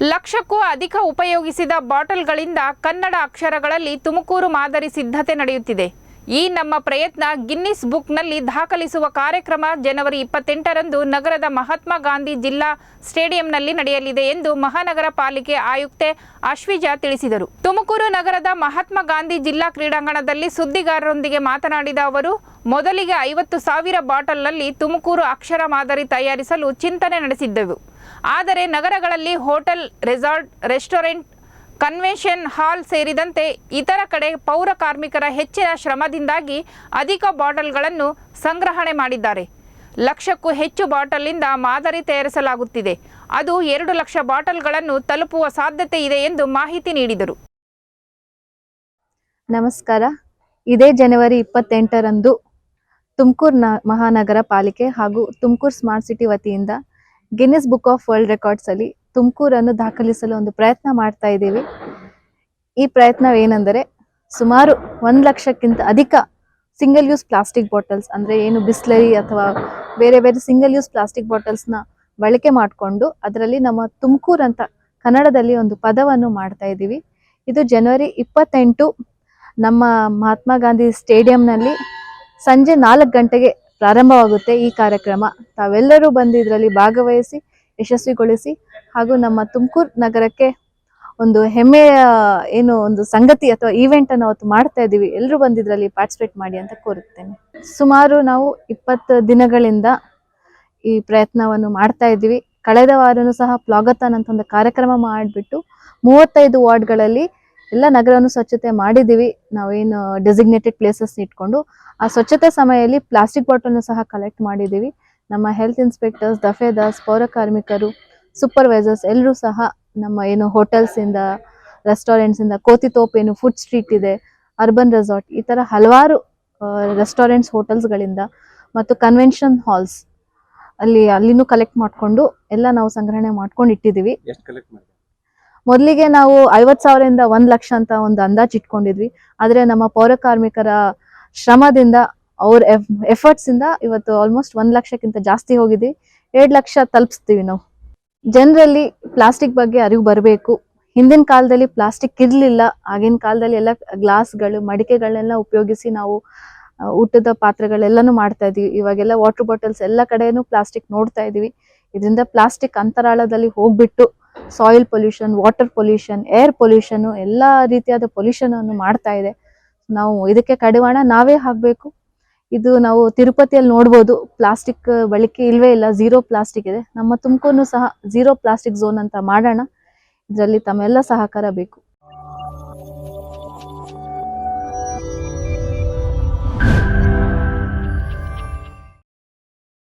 ಲಕ್ಷಕ್ಕೂ ಅಧಿಕ ಉಪಯೋಗಿಸಿದ ಬಾಟಲ್ಗಳಿಂದ ಕನ್ನಡ ಅಕ್ಷರಗಳಲ್ಲಿ ತುಮಕೂರು ಮಾದರಿ ಸಿದ್ಧತೆ ನಡೆಯುತ್ತಿದೆ. ಈ ನಮ್ಮ ಪ್ರಯತ್ನ ಗಿನ್ನಿಸ್ ಬುಕ್ನಲ್ಲಿ ದಾಖಲಿಸುವ ಕಾರ್ಯಕ್ರಮ ಜನವರಿ ಇಪ್ಪತ್ತೆಂಟರಂದು ನಗರದ ಮಹಾತ್ಮ ಗಾಂಧಿ ಜಿಲ್ಲಾ ಸ್ಟೇಡಿಯಂನಲ್ಲಿ ನಡೆಯಲಿದೆ ಎಂದು ಮಹಾನಗರ ಪಾಲಿಕೆ ಆಯುಕ್ತೆ ಅಶ್ವಿಜಾ ತಿಳಿಸಿದರು. ತುಮಕೂರು ನಗರದ ಮಹಾತ್ಮ ಗಾಂಧಿ ಜಿಲ್ಲಾ ಕ್ರೀಡಾಂಗಣದಲ್ಲಿ ಸುದ್ದಿಗಾರರೊಂದಿಗೆ ಮಾತನಾಡಿದ ಅವರು, ಮೊದಲಿಗೆ ಐವತ್ತು ಸಾವಿರ ಬಾಟಲ್ನಲ್ಲಿ ತುಮಕೂರು ಅಕ್ಷರ ಮಾದರಿ ತಯಾರಿಸಲು ಚಿಂತನೆ ನಡೆಸಿದ್ದೆವು. ಆದರೆ ನಗರಗಳಲ್ಲಿ hotel, resort, restaurant, convention hall ಸೇರಿದಂತೆ ಇತರ ಕಡೆ ಪೌರ ಕಾರ್ಮಿಕರ ಹೆಚ್ಚಿನ ಶ್ರಮದಿಂದಾಗಿ ಅಧಿಕ ಬಾಟಲ್ಗಳನ್ನು ಸಂಗ್ರಹಣೆ ಮಾಡಿದ್ದಾರೆ. ಲಕ್ಷಕ್ಕೂ ಹೆಚ್ಚು ಬಾಟಲ್ನಿಂದ ಮಾದರಿ ತಯಾರಿಸಲಾಗುತ್ತಿದೆ. ಅದು ಎರಡು ಲಕ್ಷ ಬಾಟಲ್ಗಳನ್ನು ತಲುಪುವ ಸಾಧ್ಯತೆ ಇದೆ ಎಂದು ಮಾಹಿತಿ ನೀಡಿದರು. ನಮಸ್ಕಾರ. ಇದೇ ಜನವರಿ ಇಪ್ಪತ್ತೆಂಟರಂದು ತುಮಕೂರು ಮಹಾನಗರ ಪಾಲಿಕೆ ಹಾಗೂ ತುಮಕೂರು ಸ್ಮಾರ್ಟ್ ಸಿಟಿ ವತಿಯಿಂದ Guinness book of world records ಅಲ್ಲಿ ತುಮಕೂರನ್ನು ದಾಖಲಿಸಲು ಒಂದು ಪ್ರಯತ್ನ ಮಾಡ್ತಾ ಇದ್ದೀವಿ. ಈ ಪ್ರಯತ್ನವೇನೆಂದರೆ ಸುಮಾರು ಒಂದು ಲಕ್ಷಕ್ಕಿಂತ ಅಧಿಕ ಸಿಂಗಲ್ ಯೂಸ್ ಪ್ಲಾಸ್ಟಿಕ್ ಬಾಟಲ್ಸ್ ಅಂದ್ರೆ ಏನು ಬಿಸ್ಲರಿ ಅಥವಾ ಬೇರೆ ಬೇರೆ ಸಿಂಗಲ್ ಯೂಸ್ ಪ್ಲಾಸ್ಟಿಕ್ ಬಾಟಲ್ಸ್ನ ಬಳಕೆ ಮಾಡಿಕೊಂಡು ಅದರಲ್ಲಿ ನಮ್ಮ ತುಮಕೂರು ಅಂತ ಕನ್ನಡದಲ್ಲಿ ಒಂದು ಪದವನ್ನು ಮಾಡ್ತಾ ಇದ್ದೀವಿ. ಇದು ಜನವರಿ ಇಪ್ಪತ್ತೆಂಟು ನಮ್ಮ ಮಹಾತ್ಮ ಗಾಂಧಿ ಸ್ಟೇಡಿಯಂನಲ್ಲಿ ಸಂಜೆ ನಾಲ್ಕು ಗಂಟೆಗೆ ಪ್ರಾರಂಭವಾಗುತ್ತೆ ಈ ಕಾರ್ಯಕ್ರಮ. ತಾವೆಲ್ಲರೂ ಬಂದು ಇದರಲ್ಲಿ ಭಾಗವಹಿಸಿ, ಯಶಸ್ವಿಗೊಳಿಸಿ ಹಾಗೂ ನಮ್ಮ ತುಮಕೂರು ನಗರಕ್ಕೆ ಒಂದು ಹೆಮ್ಮೆಯ, ಏನು ಒಂದು ಸಂಗತಿ ಅಥವಾ ಈವೆಂಟ್ ಅನ್ನು ಅವತ್ತು ಮಾಡ್ತಾ ಇದ್ದೀವಿ. ಎಲ್ಲರೂ ಬಂದಿದ್ರಲ್ಲಿ ಪಾರ್ಟಿಸಿಪೇಟ್ ಮಾಡಿ ಅಂತ ಕೋರುತ್ತೇನೆ. ಸುಮಾರು ನಾವು ಇಪ್ಪತ್ತು ದಿನಗಳಿಂದ ಈ ಪ್ರಯತ್ನವನ್ನು ಮಾಡ್ತಾ ಇದ್ದೀವಿ. ಕಳೆದ ವಾರನೂ ಸಹ ಪ್ಲಾಗತಾನ್ ಅಂತ ಒಂದು ಕಾರ್ಯಕ್ರಮ ಮಾಡಿಬಿಟ್ಟು ಮೂವತ್ತೈದು ವಾರ್ಡ್ಗಳಲ್ಲಿ ಎಲ್ಲ ನಗರವನ್ನು ಸ್ವಚ್ಛತೆ ಮಾಡಿದ್ದೀವಿ. ನಾವೇನು ಡೆಸಿಗ್ನೇಟೆಡ್ ಪ್ಲೇಸಸ್ ಇಟ್ಕೊಂಡು, ಆ ಸ್ವಚ್ಛತೆ ಸಮಯದಲ್ಲಿ ಪ್ಲಾಸ್ಟಿಕ್ ಬಾಟಲ್ನ ಸಹ ಕಲೆಕ್ಟ್ ಮಾಡಿದ್ದೀವಿ. ನಮ್ಮ ಹೆಲ್ತ್ ಇನ್ಸ್ಪೆಕ್ಟರ್ಸ್ ದಫೇದಾಸ್, ಪೌರ ಕಾರ್ಮಿಕರು ಸೂಪರ್ವೈಸರ್ಸ್ ಎಲ್ಲರೂ ಸಹ ನಮ್ಮ ಏನು ಹೋಟೆಲ್ಸ್ ಇಂದ ರೆಸ್ಟೋರೆಂಟ್ಸ್ ಇಂದ, ಕೋತಿ ತೋಪ್ ಏನು ಫುಡ್ ಸ್ಟ್ರೀಟ್ ಇದೆ ಅರ್ಬನ್ ರೆಸಾರ್ಟ್ ಈ ತರ ಹಲವಾರು ರೆಸ್ಟೋರೆಂಟ್ಸ್ ಹೋಟೆಲ್ಸ್ಗಳಿಂದ ಮತ್ತು ಕನ್ವೆನ್ಷನ್ ಹಾಲ್ಸ್ ಅಲ್ಲಿ ಅಲ್ಲಿನೂ ಕಲೆಕ್ಟ್ ಮಾಡಿಕೊಂಡು ಎಲ್ಲ ನಾವು ಸಂಗ್ರಹಣೆ ಮಾಡ್ಕೊಂಡು ಇಟ್ಟಿದ್ದೀವಿ. ಮೊದಲಿಗೆ ನಾವು ಐವತ್ ಸಾವಿರದಿಂದ ಒಂದ್ ಲಕ್ಷ ಅಂತ ಒಂದು ಅಂದಾಜು ಇಟ್ಕೊಂಡಿದ್ವಿ. ಆದ್ರೆ ನಮ್ಮ ಪೌರ ಕಾರ್ಮಿಕರ ಶ್ರಮದಿಂದ ಅವ್ರ ಎಫರ್ಟ್ಸ್ ಇಂದ ಇವತ್ತು ಆಲ್ಮೋಸ್ಟ್ ಒಂದ್ ಲಕ್ಷಕ್ಕಿಂತ ಜಾಸ್ತಿ ಹೋಗಿದ್ವಿ ಎರಡ್ ಲಕ್ಷ ತಲುಪಿಸ್ತೀವಿ ನಾವು. ಜನರಲ್ಲಿ ಪ್ಲಾಸ್ಟಿಕ್ ಬಗ್ಗೆ ಅರಿವು ಬರಬೇಕು. ಹಿಂದಿನ ಕಾಲದಲ್ಲಿ ಪ್ಲಾಸ್ಟಿಕ್ ಇರ್ಲಿಲ್ಲ. ಆಗಿನ ಕಾಲದಲ್ಲಿ ಎಲ್ಲ ಗ್ಲಾಸ್ಗಳು, ಮಡಿಕೆಗಳನ್ನೆಲ್ಲ ಉಪಯೋಗಿಸಿ ನಾವು ಊಟದ ಪಾತ್ರೆಗಳೆಲ್ಲನೂ ಮಾಡ್ತಾ ಇದೀವಿ. ಇವಾಗೆಲ್ಲ ವಾಟರ್ ಬಾಟಲ್ಸ್ ಎಲ್ಲ ಕಡೆನೂ ಪ್ಲಾಸ್ಟಿಕ್ ನೋಡ್ತಾ ಇದೀವಿ ಇದರಿಂದ ಪ್ಲಾಸ್ಟಿಕ್ ಅಂತರಾಳದಲ್ಲಿ ಹೋಗ್ಬಿಟ್ಟು soil pollution water pollution air pollution ಎಲ್ಲ ರೀತಿಯಾದ ಪೊಲ್ಯೂಷನ್ ಅನ್ನು ಮಾಡ್ತಾ ಇದೆ. ನಾವು ಇದಕ್ಕೆ ಕಡಿವಾಣ ನಾವೇ ಹಾಕ್ಬೇಕು. ಇದು ನಾವು ತಿರುಪತಿಯಲ್ಲಿ ನೋಡ್ಬೋದು. ಪ್ಲಾಸ್ಟಿಕ್ ಬಳಕೆ ಇಲ್ವೇ ಇಲ್ಲ. ಝೀರೋ ಪ್ಲಾಸ್ಟಿಕ್ ಇದೆ. ನಮ್ಮ ತುಮಕೂರು ಸಹ ಝೀರೋ ಪ್ಲಾಸ್ಟಿಕ್ ಝೋನ್ ಅಂತ ಮಾಡೋಣ. ಇದರಲ್ಲಿ ತಮ್ಮೆಲ್ಲ ಸಹಕಾರ ಬೇಕು.